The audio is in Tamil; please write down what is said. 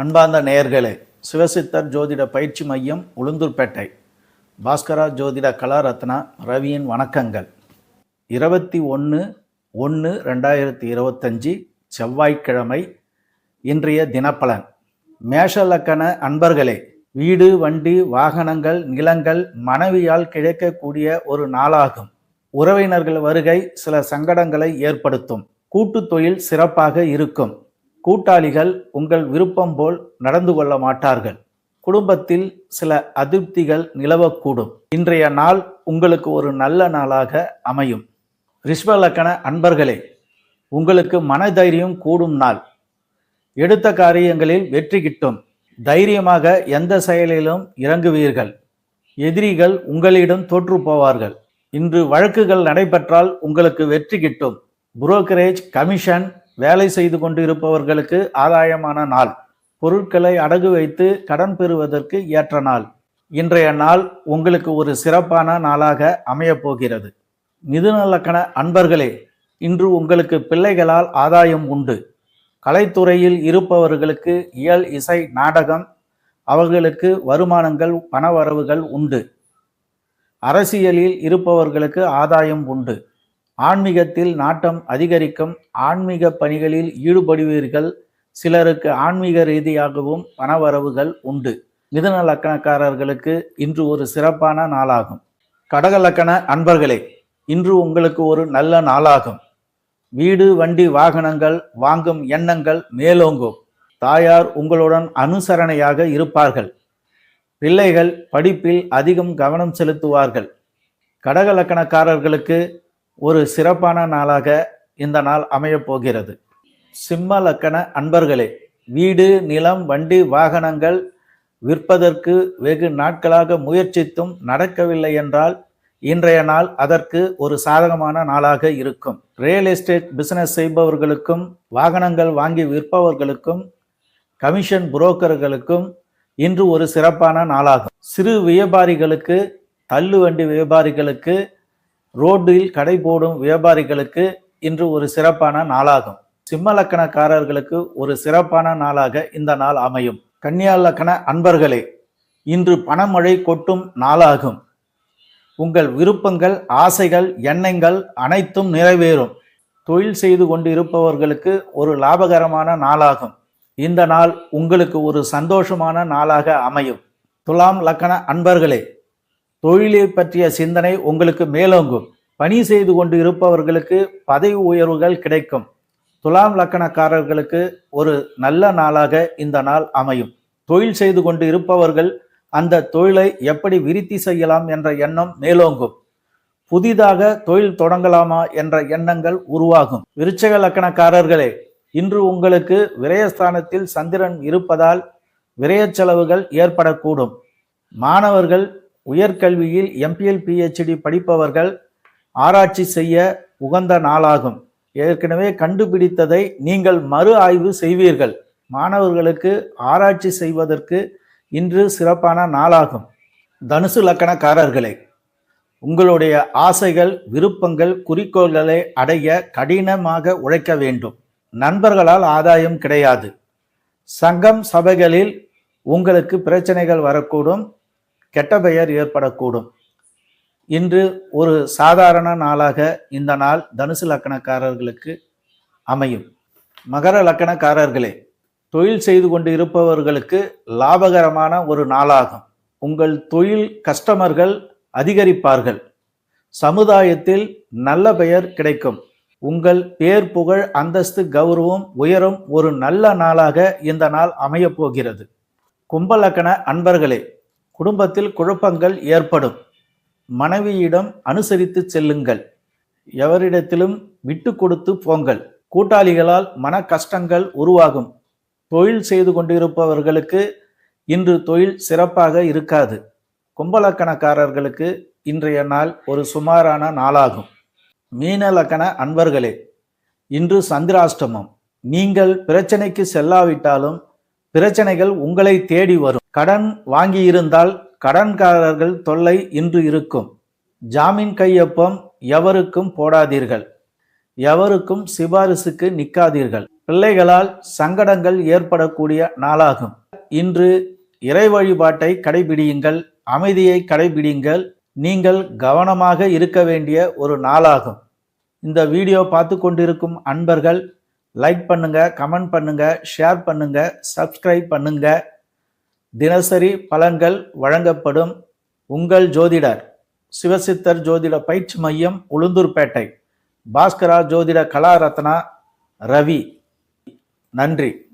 அன்பார்ந்த நேயர்களே சிவசித்தர் ஜோதிட பயிற்சி மையம் உளுந்தூர்பேட்டை. பாஸ்கரா ஜோதிட கலாரத்னா ரவியின் வணக்கங்கள். இருபத்தி ஒன்று ஒன்று ரெண்டாயிரத்தி இருபத்தஞ்சி செவ்வாய்க்கிழமை இன்றைய தினப்பலன். மேஷ லக்கண அன்பர்களே வீடு வண்டி வாகனங்கள் நிலங்கள் மனைவியால் கிடைக்கக்கூடிய ஒரு நாளாகும். உறவினர்கள் வருகை சில சங்கடங்களை ஏற்படுத்தும். கூட்டுத் தொழில் சிறப்பாக இருக்கும். கூட்டாளிகள் உங்கள் விருப்பம் போல் நடந்து கொள்ள மாட்டார்கள். குடும்பத்தில் சில அதிருப்திகள் நிலவக்கூடும். இன்றைய நாள் உங்களுக்கு ஒரு நல்ல நாளாக அமையும். ரிஷ்வலக்கண அன்பர்களே உங்களுக்கு மனதைரியம் கூடும் நாள். எடுத்த காரியங்களில் வெற்றி கிட்டும். தைரியமாக எந்த செயலிலும் இறங்குவீர்கள். எதிரிகள் உங்களிடம் தோற்று போவார்கள். இன்று வழக்குகள் நடைபெற்றால் உங்களுக்கு வெற்றி கிட்டும். புரோக்கரேஜ் கமிஷன் வேலை செய்து கொண்டு இருப்பவர்களுக்கு ஆதாயமான நாள். பொருட்களை அடகு வைத்து கடன் பெறுவதற்கு ஏற்ற நாள். இன்றைய நாள் உங்களுக்கு ஒரு சிறப்பான நாளாக அமையப்போகிறது மிதுநலக்கண அன்பர்களே இன்று உங்களுக்கு பிள்ளைகளால் ஆதாயம் உண்டு. கலைத்துறையில் இருப்பவர்களுக்கு இயல் இசை நாடகம் அவர்களுக்கு வருமானங்கள் பணவரவுகள் உண்டு. அரசியலில் இருப்பவர்களுக்கு ஆதாயம் உண்டு. ஆன்மீகத்தில் நாட்டம் அதிகரிக்கும் ஆன்மீக பணிகளில் ஈடுபடுவீர்கள். சிலருக்கு ஆன்மீக ரீதியாகவும் பணவரவுகள் உண்டு. மிதுன லக்கணக்காரர்களுக்கு இன்று ஒரு சிறப்பான நாளாகும். கடக லக்கண அன்பர்களே இன்று உங்களுக்கு ஒரு நல்ல நாளாகும். வீடு வண்டி வாகனங்கள் வாங்கும் எண்ணங்கள் மேலோங்கும். தாயார் உங்களுடன் அனுசரணையாக இருப்பார்கள். பிள்ளைகள் படிப்பில் அதிகம் கவனம் செலுத்துவார்கள். கடக லக்கணக்காரர்களுக்கு ஒரு சிறப்பான நாளாக இந்த நாள் அமையப் போகிறது. சிம்ம லக்கண அன்பர்களே வீடு நிலம் வண்டி வாகனங்கள் விற்பதற்கு வெகு நாட்களாக முயற்சித்தும் நடக்கவில்லை என்றால் இன்றைய நாள் அதற்கு ஒரு சாதகமான நாளாக இருக்கும். ரியல் எஸ்டேட் பிசினஸ் செய்பவர்களுக்கும் வாகனங்கள் வாங்கி விற்பவர்களுக்கும் கமிஷன் புரோக்கர்களுக்கும் இன்று ஒரு சிறப்பான நாளாகும். சிறு வியாபாரிகளுக்கு தள்ளுவண்டி வியாபாரிகளுக்கு ரோட்டில் கடை போடும் வியாபாரிகளுக்கு இன்று ஒரு சிறப்பான நாளாகும். சிம்ம லக்கணக்காரர்களுக்கு ஒரு சிறப்பான நாளாக இந்த நாள் அமையும். கன்னியா லக்கண அன்பர்களே இன்று பணமழை கொட்டும் நாளாகும். உங்கள் விருப்பங்கள் ஆசைகள் எண்ணங்கள் அனைத்தும் நிறைவேறும். தொழில் செய்து கொண்டு இருப்பவர்களுக்கு ஒரு லாபகரமான நாளாகும். இந்த நாள் உங்களுக்கு ஒரு சந்தோஷமான நாளாக அமையும். துலாம் லக்கண அன்பர்களே தொழிலை பற்றிய சிந்தனை உங்களுக்கு மேலோங்கும். பணி செய்து கொண்டு இருப்பவர்களுக்கு பதவி உயர்வுகள் கிடைக்கும். துலாம் லக்கணக்காரர்களுக்கு ஒரு நல்ல நாளாக இந்த நாள் அமையும். தொழில் செய்து கொண்டு இருப்பவர்கள் அந்த தொழிலை எப்படி விருத்தி செய்யலாம் என்ற எண்ணம் மேலோங்கும். புதிதாக தொழில் தொடங்கலாமா என்ற எண்ணங்கள் உருவாகும். விருச்சக லக்கணக்காரர்களே இன்று உங்களுக்கு விரயஸ்தானத்தில் சந்திரன் இருப்பதால் விரய செலவுகள் ஏற்படக்கூடும். மாணவர்கள் உயர்கல்வியில் எம்பிஎல் பிஹெச்டி படிப்பவர்கள் ஆராய்ச்சி செய்ய உகந்த நாளாகும். ஏற்கனவே கண்டுபிடித்ததை நீங்கள் மறு ஆய்வு செய்வீர்கள். மாணவர்களுக்கு ஆராய்ச்சி செய்வதற்கு இன்று சிறப்பான நாளாகும். தனுசு லக்கணக்காரர்களே உங்களுடைய ஆசைகள் விருப்பங்கள் குறிக்கோள்களை அடைய கடினமாக உழைக்க வேண்டும். நண்பர்களால் ஆதாயம் கிடையாது. சங்கம் சபைகளில் உங்களுக்கு பிரச்சனைகள் வரக்கூடும். கெட்ட பெயர் ஏற்படக்கூடும். இன்று ஒரு சாதாரண நாளாக இந்த நாள் தனுசு லக்கணக்காரர்களுக்கு அமையும். மகர லக்கணக்காரர்களே தொழில் செய்து கொண்டு இருப்பவர்களுக்கு லாபகரமான ஒரு நாளாகும். உங்கள் தொழில் கஸ்டமர்கள் அதிகரிப்பார்கள். சமுதாயத்தில் நல்ல பெயர் கிடைக்கும். உங்கள் பேர் புகழ் அந்தஸ்து கௌரவம் உயரும் ஒரு நல்ல நாளாக இந்த நாள் அமையப் போகிறது. கும்பலக்கண அன்பர்களே குடும்பத்தில் குழப்பங்கள் ஏற்படும். மனைவியிடம் அனுசரித்து செல்லுங்கள். எவரிடத்திலும் விட்டு கொடுத்து போங்கள். கூட்டாளிகளால் மன கஷ்டங்கள் உருவாகும். தொழில் செய்து கொண்டிருப்பவர்களுக்கு இன்று தொழில் சிறப்பாக இருக்காது. கும்பலக்கணக்காரர்களுக்கு இன்றைய நாள் ஒரு சுமாரான நாளாகும். மீனலக்கண அன்பர்களே இன்று சந்திராஷ்டமம். நீங்கள் பிரச்சனைக்கு செல்லாவிட்டாலும் பிரச்சனைகள் உங்களை தேடி வரும். கடன் வாங்கியிருந்தால் கடன்காரர்கள் தொல்லை இன்று இருக்கும். ஜாமீன் கையொப்பம் எவருக்கும் போடாதீர்கள். எவருக்கும் சிபாரிசுக்கு நிற்காதீர்கள் பிள்ளைகளால் சங்கடங்கள் ஏற்படக்கூடிய நாளாகும். இன்று இறை வழிபாட்டை கடைபிடியுங்கள் அமைதியை கடைபிடியுங்கள். நீங்கள் கவனமாக இருக்க வேண்டிய ஒரு நாளாகும். இந்த வீடியோ பார்த்து கொண்டிருக்கும் அன்பர்கள் லைக் பண்ணுங்க கமெண்ட் பண்ணுங்க ஷேர் பண்ணுங்க சப்ஸ்கிரைப் பண்ணுங்க. தினசரி பலன்கள் வழங்கப்படும். உங்கள் ஜோதிடர் சிவசித்தர் ஜோதிட பயிற்சி மையம் உளுந்தூர்பேட்டை. பாஸ்கரா ஜோதிட கலாரத்னா ரவி. நன்றி.